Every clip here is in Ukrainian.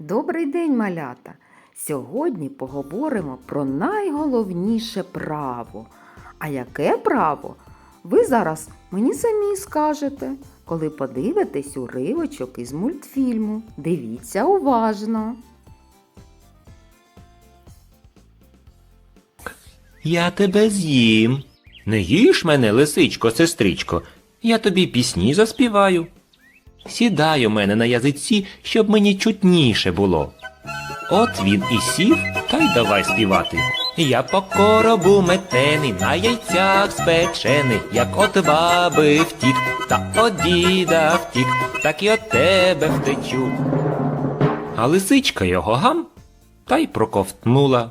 Добрий день, малята! Сьогодні поговоримо про найголовніше право. А яке право? Ви зараз мені самі скажете, коли подивитесь уривочок із мультфільму. Дивіться уважно. Я тебе з'їм. Не їж мене, лисичко, сестричко, я тобі пісні заспіваю. Сідай у мене на язиці, щоб мені чутніше було. От він і сів, та й давай співати. Я по коробу метений, на яйцях спечений, як от баби втік, та от діда втік, так і от тебе втечу. А лисичка його гам та й проковтнула.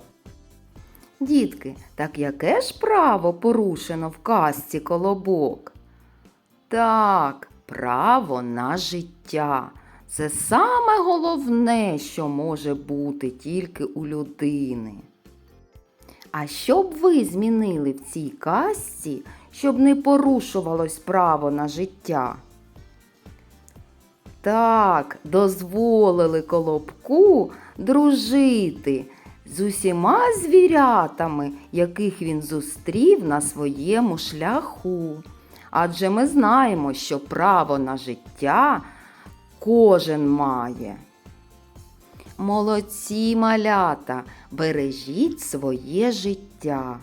Дітки, так яке ж право порушено в казці колобок? Так, право на життя. Це саме головне, що може бути тільки у людини. А що б ви змінили в цій казці, щоб не порушувалось право на життя? Так, дозволили колобку дружити з усіма звірятами, яких він зустрів на своєму шляху. Адже ми знаємо, що право на життя кожен має. Молодці малята, бережіть своє життя.